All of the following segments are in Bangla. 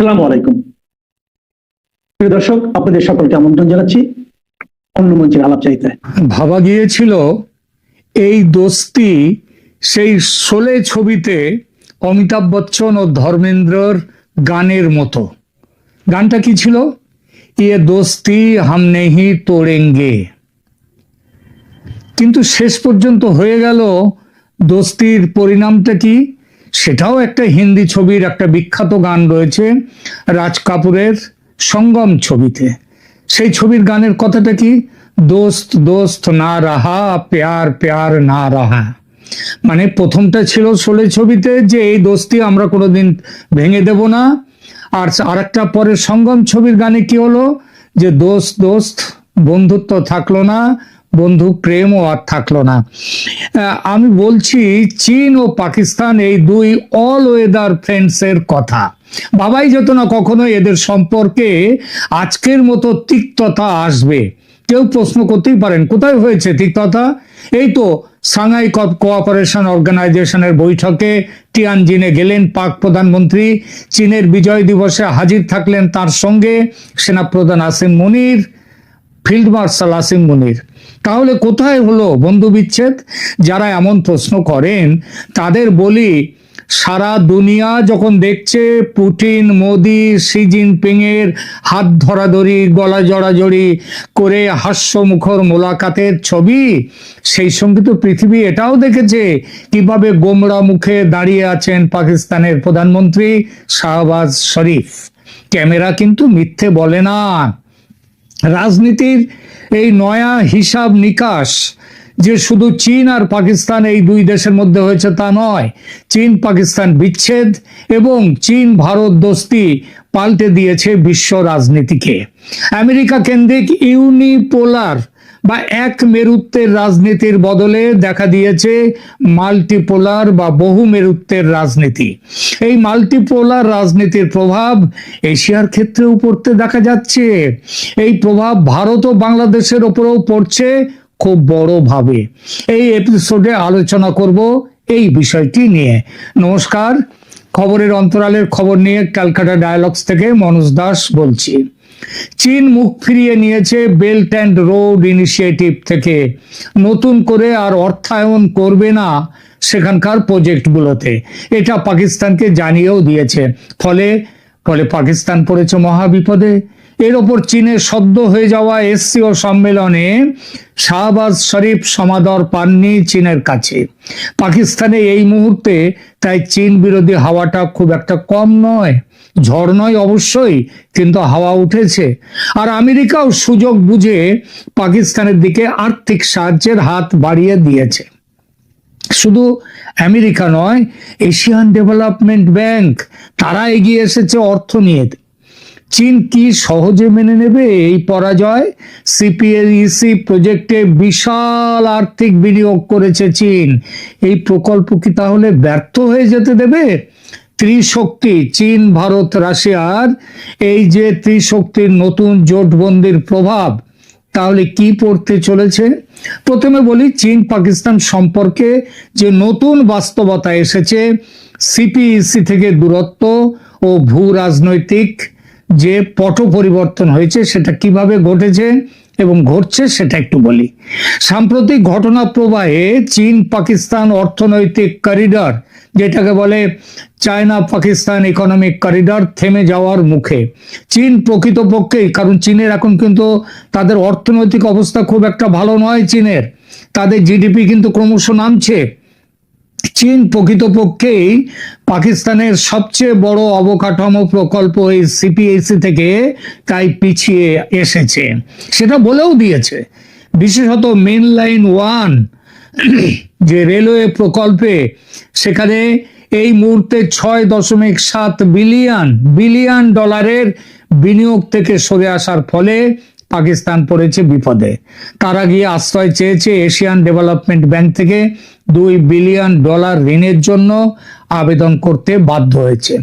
আসসালামু আলাইকুম। প্রিয় দর্শক, আপনাদের সকলকে আমন্ত্রণ জানাচ্ছি অন্য মঞ্চের আলাপ চাইতে ভাবা গিয়েছিল এই দোস্তি সেই শোলে ছবিতে অমিতাভ বচ্চন ও ধর্মেন্দ্রর গানের মতো। গানটা কি ছিল? ইয়ে দোস্তি হাম নেহি তোড়েঙ্গে। কিন্তু শেষ পর্যন্ত হয়ে গেল দোস্তির পরিণামটা কি? সেটাও একটা হিন্দি ছবির একটা বিখ্যাত গান রয়েছে রাজ কাপুরের সঙ্গম ছবিতে। সেই ছবির গানের কথাটা কি? দোস্ত দোস্ত, না রাহা, প্যার প্যার, না রাহা। মানে প্রথমটা ছিল শোলে ছবিতে যে এই দোস্তি আমরা কোনোদিন ভেঙে দেব না। আর আরেকটা পরে সঙ্গম ছবির গানে কি হলো? যে দোস্ত দোস্ত, বন্ধুত্ব থাকল না বন্ধু, প্রেমও আর থাকল না। আমি বলছি, চীন ও পাকিস্তান এই দুই অল ওয়েদার ফ্রেন্ডসের কথা। বাবাই যেত না কখনো এদের সম্পর্কে আজকের মতো তিক্ততা আসবে। কেউ প্রশ্ন করতেই পারেন, কোথায় হয়েছে তিক্ততা? এই তো, সাংহাই কোঅপারেশন অর্গানাইজেশনের বৈঠকে টিয়ানজিনে গেলেন পাক প্রধানমন্ত্রী। চীনের বিজয় দিবসে হাজির থাকলেন তার সঙ্গে সেনাপ্রধান আসিম মুনির, ফিল্ড মার্শাল আসিম মুনির। তাহলে কোথায় হলো বন্ধু বিচ্ছেদ? যারা এমন প্রশ্ন করেন, তাদের বলি, সারা দুনিয়া যখন দেখছে পুটিন মোদি, শি জিনপিং এর হাত ধরাধরি, গলা জড়াজড়ি করে হাস্যমুখর মোলাকাতের ছবি, সেই সঙ্গে তো পৃথিবী এটাও দেখেছে কীভাবে গোমরা মুখে দাঁড়িয়ে আছেন পাকিস্তানের প্রধানমন্ত্রী শাহবাজ শরীফ। ক্যামেরা কিন্তু মিথ্যে বলে না। রাজনীতির এই নয়া হিসাব নিকাশ যে শুধু চীন আর পাকিস্তান এই দুই দেশের মধ্যে হয়েছে তা নয়, চীন, পাকিস্তান বিচ্ছেদ এবং চীন, ভারত দোস্তি পাল্টে দিয়েছে বিশ্ব রাজনীতিকে। আমেরিকা কেন্দ্রিক ইউনিপোলার বা এক মেরুত্বের রাজনীতির বদলে দেখা দিয়েছে মাল্টিপোলার বা বহু মেরুত্বের রাজনীতি। এই মাল্টিপোলার রাজনীতির প্রভাব এশিয়ার ক্ষেত্রেও পড়তে দেখা যাচ্ছে। এই প্রভাব ভারত ও বাংলাদেশের ওপরেও পড়ছে খুব বড়ভাবে। এই এপিসোডে আলোচনা করব এই বিষয়টি নিয়ে। নমস্কার। খবরের অন্তরালের খবর নিয়ে ক্যালকাটা ডায়ালগস থেকে মনোজ দাস বলছি। চীন মুখ ফিরিয়ে নিয়েছে বেল্ট অ্যান্ড রোড ইনিশিয়েটিভ থেকে। নতুন করে আর অর্থায়ন করবে না সেখানকার প্রজেক্টগুলোতে। এটা পাকিস্তানকে জানিয়েও দিয়েছে। ফলে ফলে পাকিস্তান পড়েছে মহাবিপদে। এর ওপর চীনের সদ্য হয়ে যাওয়া এসসিও সম্মেলনে শাহবাজ শরীফ সমাদর পাননি চীনের কাছে। পাকিস্তানে এই মুহূর্তে তাই চীন বিরোধী হাওয়াটা খুব একটা কম নয়, ঝড় নয় অবশ্যই, কিন্তু হাওয়া উঠেছে। আর আমেরিকাও সুযোগ বুঝে পাকিস্তানের দিকে আর্থিক সাহায্যের হাত বাড়িয়ে দিয়েছে। শুধু আমেরিকা নয়, এশিয়ান ডেভেলপমেন্ট ব্যাংক, তারা এগিয়ে এসেছে অর্থ নিয়ে। চীন কি সহজে মেনে নেবে এই পরাজয়? সিপিএলইসি প্রজেক্টে বিশাল আর্থিক বিনিয়োগ করেছে চীন। এই প্রকল্প কি তাহলে ব্যর্থ হয়ে যেতে দেবে? ত্রিশক্তি, চীন, ভারত, রাশিয়ার। এই যে ত্রিশক্তির নতুন জোটবন্দির প্রভাব, তাহলে কি পড়তে চলেছে? প্রথমে বলি, চীন পাকিস্তান সম্পর্কে যে নতুন বাস্তবতা এসেছে সিপিইসি থেকে দূরত্ব ও ভূ রাজনৈতিক যে পট পরিবর্তন হয়েছে সেটা কীভাবে ঘটেছে এবং ঘটছে সেটা একটু বলি। সাম্প্রতিক ঘটনা প্রবাহে চীন, পাকিস্তান অর্থনৈতিক করিডর যেটাকে বলে চায়না, পাকিস্তান ইকোনমিক করিডর থেমে যাওয়ার মুখে। চীন প্রকৃতপক্ষেই, কারণ চীনের এখন কিন্তু তাদের অর্থনৈতিক অবস্থা খুব একটা ভালো নয় চীনের। তাদের জিডিপি কিন্তু ক্রমশ নামছে। চীন প্রকৃতপক্ষেই পাকিস্তানের সবচেয়ে বড় অবকাঠামো প্রকল্প এই সিপিএসি থেকে তাই পিছিয়ে এসেছে। সেটা বলেও দিয়েছে। বিশেষত মেন লাইন ওয়ান যে রেলওয়ে প্রকল্পে সেখানে এই মুহূর্তে ছয় দশমিক সাত বিলিয়ন বিলিয়ন ডলারের বিনিয়োগ থেকে সরে আসার ফলে পাকিস্তান পড়েছে বিপদে। তারা গিয়ে আশ্রয় চেয়েছে এশিয়ান ডেভেলপমেন্ট ব্যাংক থেকে দুই বিলিয়ন ডলার ঋণের জন্য আবেদন করতে বাধ্য হয়েছে।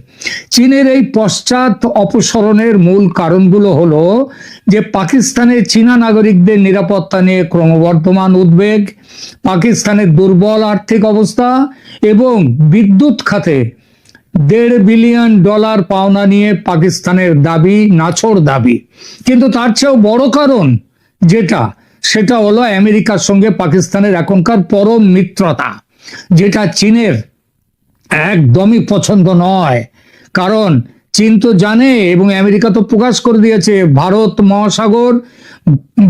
চীনের এই পশ্চাৎ অপসরণের মূল কারণগুলো হলো যে পাকিস্তানের চীনা নাগরিকদের নিরাপত্তা নিয়ে ক্রমবর্ধমান উদ্বেগ, পাকিস্তানের দুর্বল আর্থিক অবস্থা এবং বিদ্যুৎ খাতে দেড় বিলিয়ন ডলার পাওনা নিয়ে পাকিস্তানের দাবি, নাছর দাবি। কিন্তু তার চেয়েও বড় কারণ যেটা সেটা হলো আমেরিকার সঙ্গে পাকিস্তানের এখনকার পরম মিত্রতা, যেটা চীনের একদমই পছন্দ নয়। কারণ চীন তো জানে এবং আমেরিকা তো প্রকাশ করে দিয়েছে, ভারত মহাসাগর,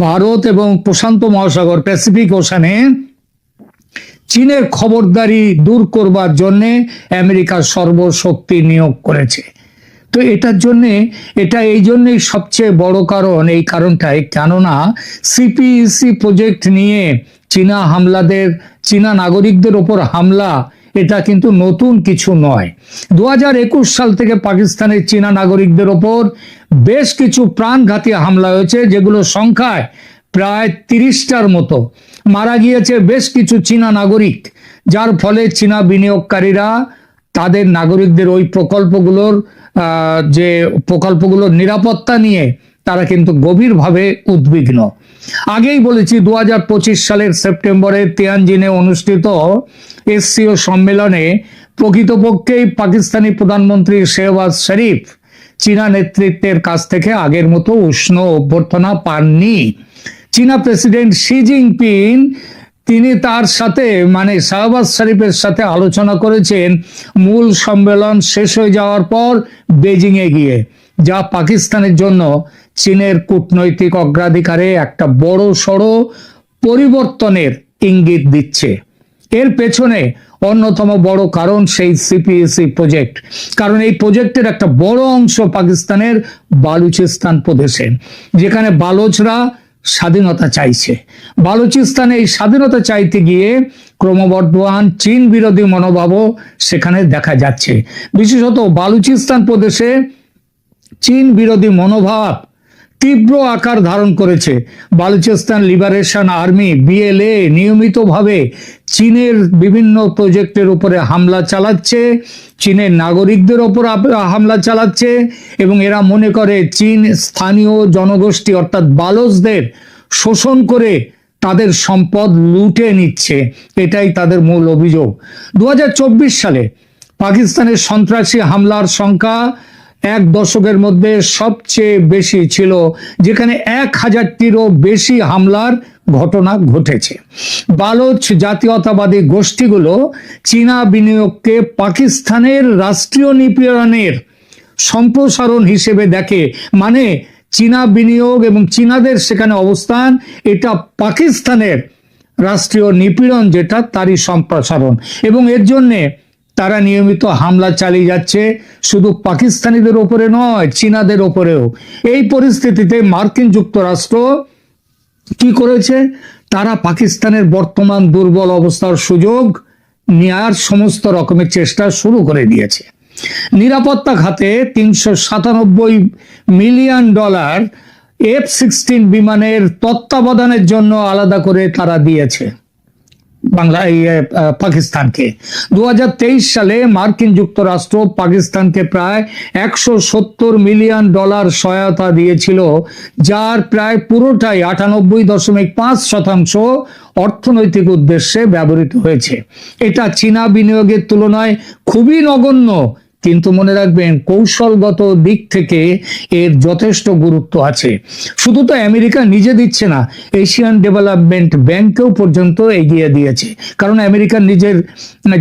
ভারত এবং প্রশান্ত মহাসাগর, প্যাসিফিক ওশানে চীনের খবরদারি দূর করবার জন্যে আমেরিকা সর্বশক্তি নিয়োগ করেছে। তো এটার জন্যে, এটা এই জন্যই সবচেয়ে বড় কারণ, এই কারণটাই। কেননা সিপিইসি প্রজেক্ট নিয়ে চীনা হামলাদের, চীনা নাগরিকদের ওপর হামলা, এটা কিন্তু নতুন কিছু নয়। দু সাল থেকে পাকিস্তানের চীনা নাগরিকদের ওপর বেশ কিছু প্রাণঘাতী হামলা হয়েছে যেগুলো সংখ্যায় প্রায় তিরিশটার মতো। মারা গিয়েছে বেশ কিছু চীনা নাগরিক, যার ফলে চীনা বিনিয়োগকারীরা তাদের নাগরিকদের ওই প্রকল্পগুলোর যে প্রকল্পগুলোর নিরাপত্তা নিয়ে তারা কিন্তু গভীরভাবে উদ্বিগ্ন। আগেই বলেছি দু সালের সেপ্টেম্বরে তিয়ানজিনে অনুষ্ঠিত এসসিও সম্মেলনে প্রকৃতপক্ষেই পাকিস্তানি প্রধানমন্ত্রী শেহবাজ শরীফ চীনা নেতৃত্বের কাছ থেকে আগের মতো উষ্ণ অভ্যর্থনা পাননি। চীনা প্রেসিডেন্ট শি জিনপিং তিনি তার সাথে মানে শাহবাজ শরীফের সাথে আলোচনা করেছেন। মূল সম্মেলন শেষ হয়ে যাওয়ার পর বেজিং এ গিয়ে, যা পাকিস্তানের জন্য চীনের কূটনৈতিক অগ্রাধিকারে একটা বড় সড়ো পরিবর্তনের ইঙ্গিত দিচ্ছে। এর পেছনে অন্যতম বড় কারণ সেই সিপিএসি প্রজেক্ট কারণ এই প্রজেক্টের একটা বড় অংশ পাকিস্তানের বালুচিস্তান প্রদেশে, যেখানে বালোচরা স্বাধীনতা চাইছে। বালুচিস্তানে এই স্বাধীনতা চাইতে গিয়ে ক্রমবর্ধমান চীন বিরোধী মনোভাবও সেখানে দেখা যাচ্ছে। বিশেষত বালুচিস্তান প্রদেশে চীন বিরোধী মনোভাব তীব্র আকার ধারণ করেছে। বালুচিস্তান লিবারেশন আর্মি, বিএলএ, নিয়মিতভাবে চীনের বিভিন্ন প্রজেক্টের উপরে হামলা চালাচ্ছে, চীনের নাগরিকদের ওপর হামলা চালাচ্ছে এবং এরা মনে করে চীন স্থানীয় জনগোষ্ঠী অর্থাৎ বালচদের শোষণ করে তাদের সম্পদ লুটে নিচ্ছে। এটাই তাদের মূল অভিযোগ। দু হাজার চব্বিশ সালে পাকিস্তানের সন্ত্রাসী হামলার সংখ্যা এক দশকের মধ্যে সবচেয়ে বেশি ছিল, যেখানে এক হাজারটিরও বেশি হামলার ঘটনা ঘটেছে। বালোচ জাতীয়তাবাদী গোষ্ঠীগুলো চীনা বিনিয়োগকে পাকিস্তানের রাষ্ট্রীয় নিপীড়নের সম্প্রসারণ হিসেবে দেখে মানে চীনা বিনিয়োগ এবং চীনাদের সেখানে অবস্থান, এটা পাকিস্তানের রাষ্ট্রীয় নিপীড়ন যেটা, তারই সম্প্রসারণ। এবং এর জন্যে তারা নিয়মিত হামলা চালিয়ে যাচ্ছে, শুধু পাকিস্তানিদের ওপরে নয়, চীনাদের ওপরেও। এই পরিস্থিতিতে মার্কিন যুক্তরাষ্ট্র কি করেছে? তারা পাকিস্তানের বর্তমান দুর্বল অবস্থার সুযোগ নেয়ার সমস্ত রকমের চেষ্টা শুরু করে দিয়েছে। নিরাপত্তা খাতে তিনশো সাতানব্বই মিলিয়ন ডলার এফ সিক্সটিন বিমানের তত্ত্বাবধানের জন্য আলাদা করে তারা দিয়েছে। বাংলা পাকিস্তানকে। দুহাজার তেইশ সালে মার্কিন যুক্তরাষ্ট্র পাকিস্তানকে প্রায় একশো সত্তর মিলিয়ন ডলার সহায়তা দিয়েছিল, যার প্রায় পুরোটাই আটানব্বই দশমিক পাঁচ শতাংশ অর্থনৈতিক উদ্দেশ্যে ব্যবহৃত হয়েছে। এটা চীনা বিনিয়োগের তুলনায় খুবই নগণ্য। কিন্তু মনে রাখবেন, কৌশলগত দিক থেকে এর যথেষ্ট গুরুত্ব আছে। শুধু তো আমেরিকা নিজে দিচ্ছে না, এশিয়ান ডেভেলপমেন্ট ব্যাংকেও পর্যন্ত এগিয়ে দিয়েছে। কারণ আমেরিকার নিজের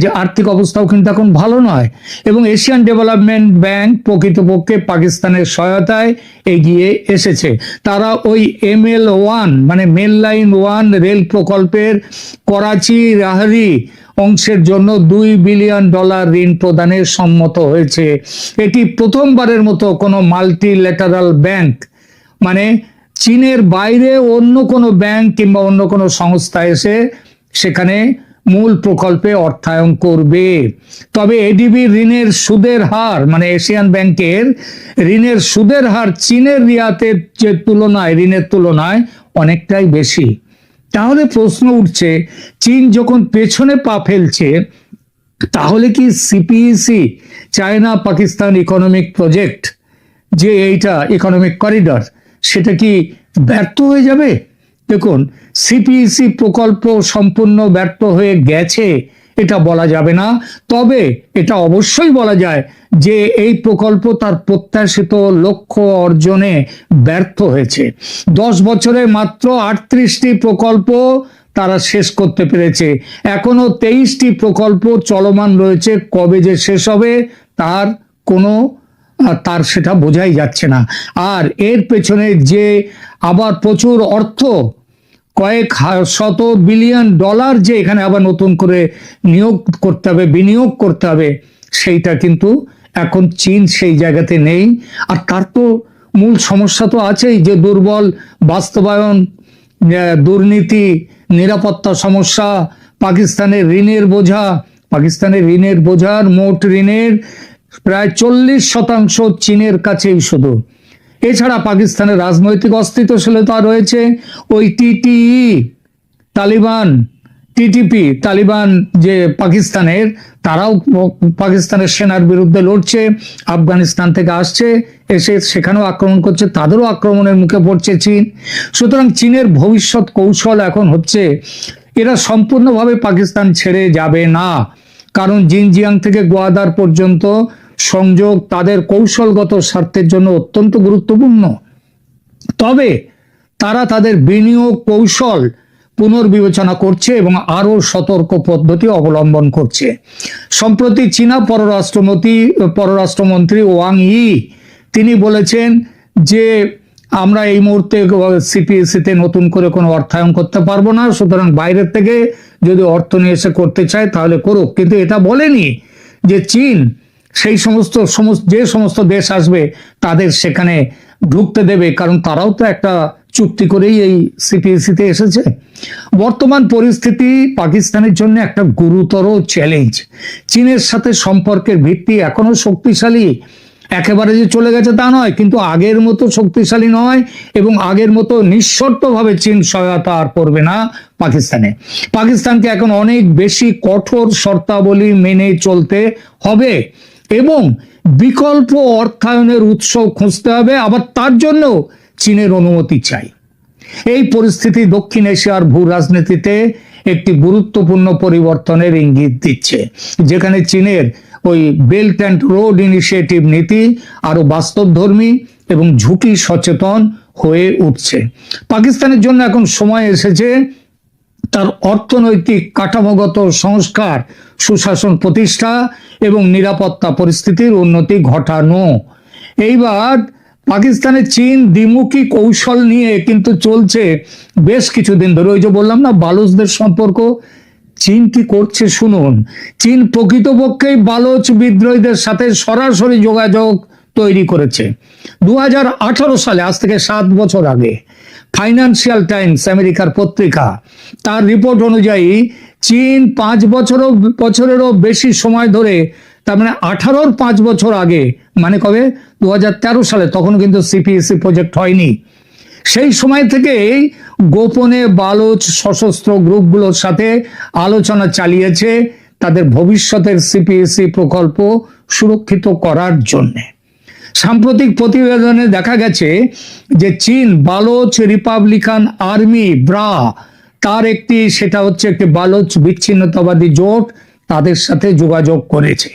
যে আর্থিক অবস্থাও কিন্তু এখন ভালো নয়। এবং এশিয়ান ডেভেলপমেন্ট ব্যাংক প্রকৃতপক্ষে পাকিস্তানের সহায়তায় এগিয়ে এসেছে। তারা ওই এম এল ওয়ান মানে মেল লাইন ওয়ান রেল প্রকল্পের করাচি রাহারি অংশের জন্য দুই বিলিয়ন ডলার ঋণ প্রদানের সম্মত হয়েছে। এটি প্রথমবারের মতো কোনো মাল্টিল্যাটারাল ব্যাংক মানে চীনের বাইরে অন্য কোনো ব্যাংক কিংবা অন্য কোনো সংস্থা এসে সেখানে মূল প্রকল্পে অর্থায়ন করবে। তবে এডিবির ঋণের সুদের হার মানে এশিয়ান ব্যাংকের ঋণের সুদের হার চীনের রিয়াতের যে তুলনায়, ঋণের তুলনায় অনেকটাই বেশি। তাহলে প্রশ্ন উঠছে, চীন যখন পেছনে পা ফেলছে, তাহলে কি CPEC China Pakistan economic project যে এইটা ইকোনমিক করিডর সেটা কি ব্যর্থ হয়ে যাবে? দেখুন সিপিইসি প্রকল্প সম্পূর্ণ ব্যর্থ হয়ে গেছে। এটা বলা যাবে না। তবে এটা অবশ্যই বলা যায় যে এই প্রকল্প তার প্রত্যাশিত লক্ষ্য অর্জনে ব্যর্থ হয়েছে। দশ বছরে মাত্র আটত্রিশটি প্রকল্প তারা শেষ করতে পেরেছে। এখনও তেইশটি প্রকল্প চলমান রয়েছে। কবে যে শেষ হবে তার কোনো, তার সেটা বোঝাই যাচ্ছে না। আর এর পেছনে যে আবার প্রচুর অর্থ কয়েক শত বিলিয়ন ডলার যে এখানে আবার নতুন করে নিয়োগ করতে হবে, বিনিয়োগ করতে হবে, সেইটা কিন্তু এখন চীন সেই জায়গাতে নেই। আর তার তো মূল সমস্যা তো আছেই যে দুর্বল বাস্তবায়ন দুর্নীতি, নিরাপত্তা সমস্যা, পাকিস্তানের ঋণের বোঝা, পাকিস্তানের ঋণের বোঝার মোট ঋণের প্রায় চল্লিশ শতাংশ চীনের কাছেই শুধু। এছাড়া পাকিস্তানের রাজনৈতিক অস্তিত্বশীলতা রয়েছে। ওই টিটিই, তালিবান, টিটিপি, তালিবান যে পাকিস্তানের, তারাও পাকিস্তানের সেনার বিরুদ্ধে লড়ছে, আফগানিস্তান থেকে আসছে, এসে সেখানেও আক্রমণ করছে, তাদেরও আক্রমণের মুখে পড়ছে চীন। সুতরাং চীনের ভবিষ্যৎ কৌশল এখন হচ্ছে, এরা সম্পূর্ণভাবে পাকিস্তান ছেড়ে যাবে না। কারণ জিনজিয়াং থেকে গোয়াদার পর্যন্ত সংযোগ তাদের কৌশলগত স্বার্থের জন্য অত্যন্ত গুরুত্বপূর্ণ। তবে তারা তাদের বিনিয়োগ কৌশল পুনর্বিবেচনা করছে এবং আরও সতর্ক পদ্ধতি অবলম্বন করছে। সম্প্রতি চীনা পররাষ্ট্রমন্ত্রী পররাষ্ট্রমন্ত্রী ওয়াং ই, তিনি বলেছেন যে, আমরা এই মুহূর্তে সিপিএসসিতে নতুন করে কোনো অর্থায়ন করতে পারব না। সুতরাং বাইরের থেকে যদি অর্থ নিয়ে এসে করতে চায় তাহলে করুক। কিন্তু এটা বলেনি যে চীন সেই সমস্ত যে সমস্ত দেশ আসবে তাদের সেখানে ঢুকতে দেবে, কারণ তারাও তো একটা চুক্তি করেই এই সিপিএসিতে এসেছে। বর্তমান পরিস্থিতি পাকিস্তানের জন্য একটা গুরুতর চ্যালেঞ্জ চীনের সাথে সম্পর্কের ভিত্তি এখনও শক্তিশালী। একেবারে যে চলে গেছে তা নয়, কিন্তু আগের মতো শক্তিশালী নয় এবং আগের মতো নিঃশর্তভাবে চীন সহায়তা আর করবে না পাকিস্তানে। পাকিস্তানকে এখন অনেক বেশি কঠোর শর্তাবলী মেনে চলতে হবে। এবং বিকল্প অর্থায়নের উৎস খুঁজতে হবে, আবার তার জন্য চীনের অনুমতি চাই। এই পরিস্থিতি দক্ষিণ এশিয়ার ভূ রাজনীতিতে একটি গুরুত্বপূর্ণ পরিবর্তনের ইঙ্গিত দিচ্ছে, যেখানে চীনের ওই বেল্ট অ্যান্ড রোড ইনিশিয়েটিভ নীতি আরও বাস্তবধর্মী এবং ঝুঁকি সচেতন হয়ে উঠছে। পাকিস্তানের জন্য এখন সময় এসেছে তার অর্থনৈতিক কাঠামোগত সংস্কার, সুশাসন প্রতিষ্ঠা এবং নিরাপত্তা পরিস্থিতির উন্নতি ঘটানো। এইবার পাকিস্তানে চীন দ্বিমুখী কৌশল নিয়ে কিন্তু চলছে বেশ কিছুদিন ধরে। ওই যে বললাম না, বালুচদের সম্পর্ক। চীন কি করছে শুনুন। চীন প্রকৃতপক্ষেই বালোচ বিদ্রোহীদের সাথে সরাসরি যোগাযোগ তৈরি করেছে। দু হাজার আঠারো সালে, আজ থেকে সাত বছর আগে ফাইন্যান্সিয়াল টাইমস আমেরিকার পত্রিকা, তার রিপোর্ট অনুযায়ী চীন পাঁচ বছরও, বছরেরও বেশি সময় ধরে, তার মানে আঠারোর পাঁচ বছর আগে মানে কবে? দু হাজার তেরো সালে তখন কিন্তু সিপিএসসি প্রজেক্ট হয়নি। সেই সময় থেকেই গোপনে বালোচ সশস্ত্র গ্রুপগুলোর সাথে আলোচনা চালিয়েছে তাদের ভবিষ্যতের সিপিএসসি প্রকল্প সুরক্ষিত করার জন্যে। সাম্প্রতিক প্রতিবেদনে দেখা গেছে যে চীন বালোচ রিপাবলিকান আর্মি, ব্রা, তার একটি, সেটা হচ্ছে একটি বালোচ বিচ্ছিন্নতাবাদী জোট তাদের সাথে যোগাযোগ করেছে।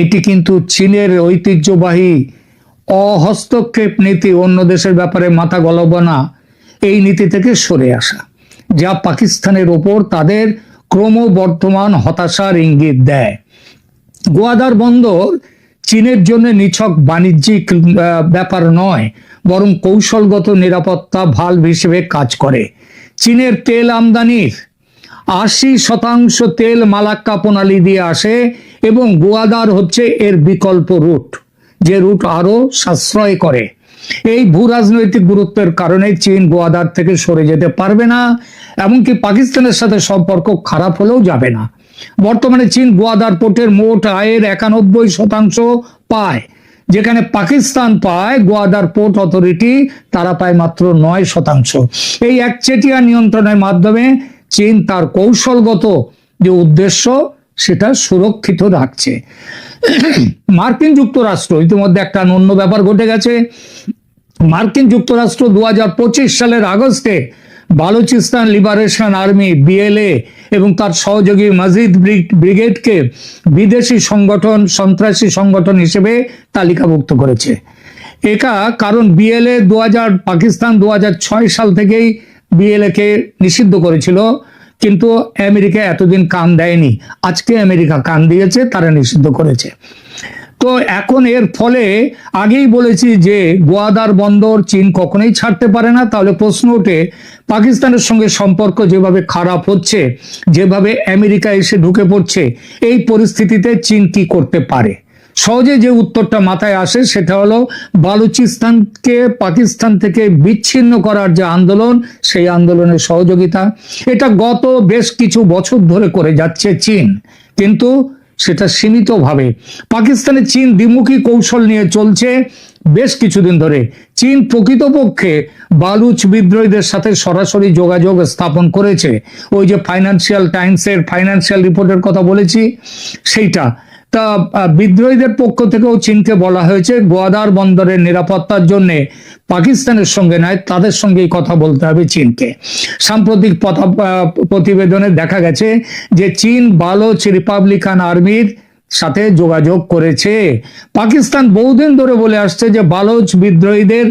এটি কিন্তু চীনের ঐতিহ্যবাহী অহস্তক্ষেপ নীতি অন্য দেশের ব্যাপারে মাথা গলাবো না এই নীতি থেকে সরে আসা, যা পাকিস্তানের ওপর তাদের ক্রমবর্ধমান হতাশার ইঙ্গিত দেয়। গোয়াদার বন্দর চীনের জন্য নিছক বাণিজ্যিক ব্যাপার নয়, বরং কৌশলগত নিরাপত্তা ভাল্ব হিসেবে কাজ করে। চীনের তেল আমদানির আশি শতাংশ তেল মালাক্কা প্রণালী দিয়ে আসে এবং গোয়াদার হচ্ছে এর বিকল্প রুট, যে রুট আরও সাশ্রয় করে। এই ভূ রাজনৈতিক গুরুত্বের কারণে চীন গোয়াদার থেকে সরে যেতে পারবে না, এমনকি পাকিস্তানের সাথে সম্পর্ক খারাপ হলেও যাবে না। বর্তমানে চীন গোয়াদার পোর্টের মোট আয়ের একানব্বই শতাংশ পায়। যেখানে পাকিস্তান পায়, গোয়াদার পোর্ট অথরিটি, তারা পায় মাত্র নয় শতাংশ। এই একচেটিয়া নিয়ন্ত্রণের মাধ্যমে চীন তার কৌশলগত যে উদ্দেশ্য, সেটা সুরক্ষিত রাখছে। মার্কিন যুক্তরাষ্ট্র, ইতিমধ্যে একটা অন্য ব্যাপার ঘটে গেছে। মার্কিন যুক্তরাষ্ট্র দু হাজার পঁচিশ সালের আগস্টে বালুচিস্তান লিবারেশন আর্মি, বিএলএ এবং তার সহযোগী মজিদ ব্রিগ- ব্রিগেডকে বিদেশি সংগঠন, সন্ত্রাসী সংগঠন হিসেবে তালিকাভুক্ত করেছে। একা কারণ বিএলএ দু পাকিস্তান দু সাল থেকেই বিএলএ কে নিষিদ্ধ করেছিল, কিন্তু আমেরিকা এতদিন কান দেয়নি। আজকে আমেরিকা কান দিয়েছে, তারা নিষিদ্ধ করেছে। তো এখন এর ফলে আগেই বলেছি যে, গোয়াদার বন্দর চীন কখনোই ছাড়তে পারে না। তাহলে প্রশ্ন ওঠে পাকিস্তানের সঙ্গে সম্পর্ক যেভাবে খারাপ হচ্ছে, যেভাবে আমেরিকা এসে ঢুকে পড়ছে, এই পরিস্থিতিতে চীন কি করতে পারে? সহজে যে উত্তরটা মাথায় আসে সেটা হলো, বালুচিস্তানকে পাকিস্তান থেকে বিচ্ছিন্ন করার যে আন্দোলন, সেই আন্দোলনের সহযোগিতা। এটা গত বেশ কিছু বছর ধরে করে যাচ্ছে চীন। কিন্তু সেটা সীমিতভাবে। পাকিস্তানে চীন দ্বিমুখী কৌশল নিয়ে চলছে বেশ কিছুদিন ধরে। চীন প্রকৃতপক্ষে বালুচ বিদ্রোহীদের সাথে সরাসরি যোগাযোগ স্থাপন করেছে। ওই যে ফাইন্যান্সিয়াল টাইমসের ফাইন্যান্সিয়াল রিপোর্টের কথা বলেছি, সেইটা। তা বিদ্রোহীদের পক্ষ থেকেও চীনকে বলা হয়েছে গোয়াদার বন্দরের নিরাপত্তার জন্য পাকিস্তানের সঙ্গে নয়, তাদের সঙ্গেই কথা বলতে হবে চীনকে। সাম্প্রতিক প্রতিবেদনে দেখা গেছে যে চীন বালোচ রিপাবলিকান আর্মির সাথে যোগাযোগ করেছে। পাকিস্তান বহুদিন ধরে বলে আসছে যে বালোচ বিদ্রোহীদের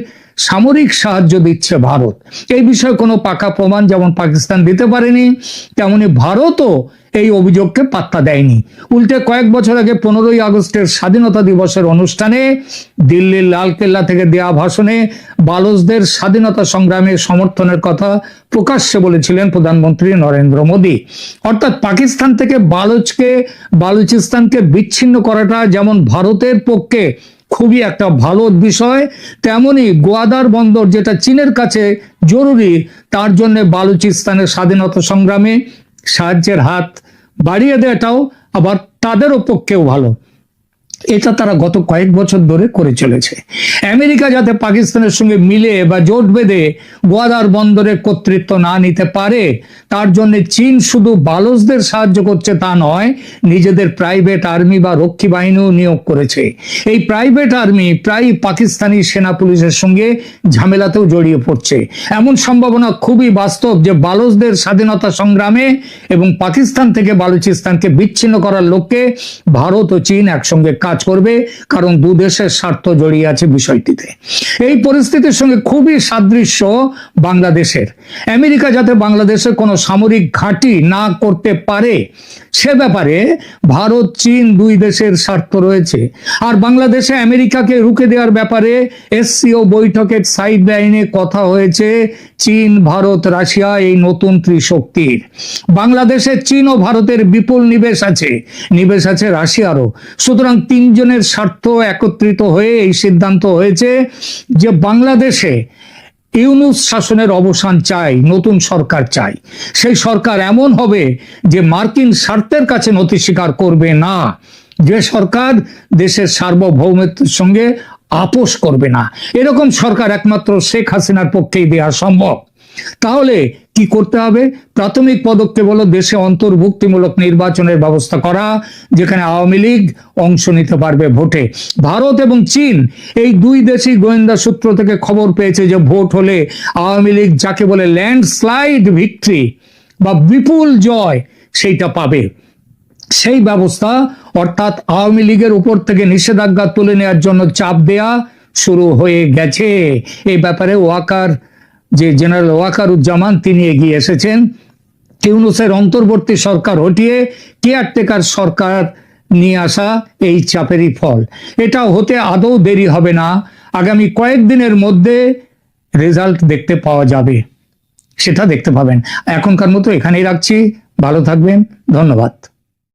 সামরিক সাহায্য দিচ্ছে ভারত। এই বিষয়ে কোনো পাকা প্রমাণ যেমন পাকিস্তান দিতে পারেনি, তেমনি ভারতও এই অভিযোগকে পাত্তা দেয়নি। উল্টে কয়েক বছর আগে পনেরোই আগস্টের স্বাধীনতা দিবসের অনুষ্ঠানে দিল্লির লালকেল্লা থেকে দেয়া ভাষণে বালোচদের স্বাধীনতা সংগ্রামে সমর্থনের কথা প্রকাশ্যে বলেছিলেন প্রধানমন্ত্রী নরেন্দ্র মোদী। অর্থাৎ পাকিস্তান থেকে বালোচকে, বালুচিস্তানকে বিচ্ছিন্ন করাটা যেমন ভারতের পক্ষে খুবই একটা ভালো বিষয়, তেমনি গোয়াদার বন্দর যেটা চীনের কাছে জরুরি, তার জন্য বালুচিস্তানের স্বাধীনতা সংগ্রামে সাহায্যের হাত বাড়িয়ে দেওয়াটাও আবার তাদেরও পক্ষেও ভালো। এটা তারা গত কয়েক বছর ধরে করে চলেছে। আমেরিকা যাতে পাকিস্তানের সঙ্গে মিলে বা জোট বেঁধে গোয়াদার বন্দরের কর্তৃত্ব না নিতে পারে, তার জন্য চীন শুধু বালসদের সাহায্য করছে তা নয়, নিজেদের প্রাইভেট আর্মি বা রক্ষী বাহিনীও নিয়োগ করেছে। এই প্রাইভেট আর্মি প্রায় পাকিস্তানি সেনা পুলিশের সঙ্গে ঝামেলাতেও জড়িয়ে পড়ছে। এমন সম্ভাবনা খুবই বাস্তব যে বালসদের স্বাধীনতা সংগ্রামে এবং পাকিস্তান থেকে বালুচিস্তানকে বিচ্ছিন্ন করার লক্ষ্যে ভারত ও চীন একসঙ্গে কাজ করবে, কারণ দু দেশের স্বার্থ জড়িয়ে আছে বিষয়টিতে। এই পরিস্থিতির সঙ্গে খুবই সাদৃশ্য বাংলাদেশের। আমেরিকা যাতে বাংলাদেশের কোনো সামরিক ঘাঁটি না করতে পারে সে ব্যাপারে ভারত, চীন দুই দেশের স্বার্থ রয়েছে। আর বাংলাদেশে আমেরিকাকে রুখে দেওয়ার ব্যাপারে এসসিও বৈঠকের সাইড লাইনে কথা হয়েছে চীন, ভারত, রাশিয়া, এই নতুন ত্রিশক্তির। বাংলাদেশে চীন ও ভারতের বিপুল নিবেশ আছে। নিবেশ আছে রাশিয়ারও। সুতরাং তিনজনের স্বার্থ একত্রিত হয়ে এই সিদ্ধান্ত হয়েছে যে বাংলাদেশে ইউনুস শাসনের অবসান চাই, নতুন সরকার চাই। সেই সরকার এমন হবে যে মার্কিন স্বার্থের কাছে নথি স্বীকার করবে না। যে সরকার দেশের সার্বভৌমত্বের সঙ্গে আপোষ করবে না। এরকম সরকার একমাত্র শেখ হাসিনার পক্ষেই দেওয়া সম্ভব। তাহলে কি করতে হবে? প্রাথমিক পদক্ষেপ হলো দেশে অন্তর্ভুক্তিমূলক নির্বাচনের ব্যবস্থা করা, যেখানে আওয়ামী লীগ অংশ নিতে পারবে ভোটে। ভারত এবং চীন, এই দুই দেশই গোয়েন্দা সূত্র থেকে খবর পেয়েছে যে ভোট হলে আওয়ামী লীগ যাকে বলে ল্যান্ডস্লাইড ভিক্টরি বা বিপুল জয় সেইটা পাবে। সেই ব্যবস্থা, অর্থাৎ আওয়ামী লীগের উপর থেকে নিষেধাজ্ঞা তুলে নেওয়ার জন্য চাপ দেয়া শুরু হয়ে গেছে। এই ব্যাপারে ওয়াকার যে জেনারেল ওয়াকারুজ্জামান তিনি এগিয়ে এসেছেন, ইউনুসের অন্তর্বর্তী সরকার হটিয়ে কেয়ারটেকার সরকার নিয়ে আসা এই চাপেরই ফল। এটা হতে আদৌ দেরি হবে না। আগামী কয়েকদিনের মধ্যে রেজাল্ট দেখতে পাওয়া যাবে। সেটা দেখতে পাবেন। এখনকার মতো এখানেই রাখছি। ভালো থাকবেন। ধন্যবাদ।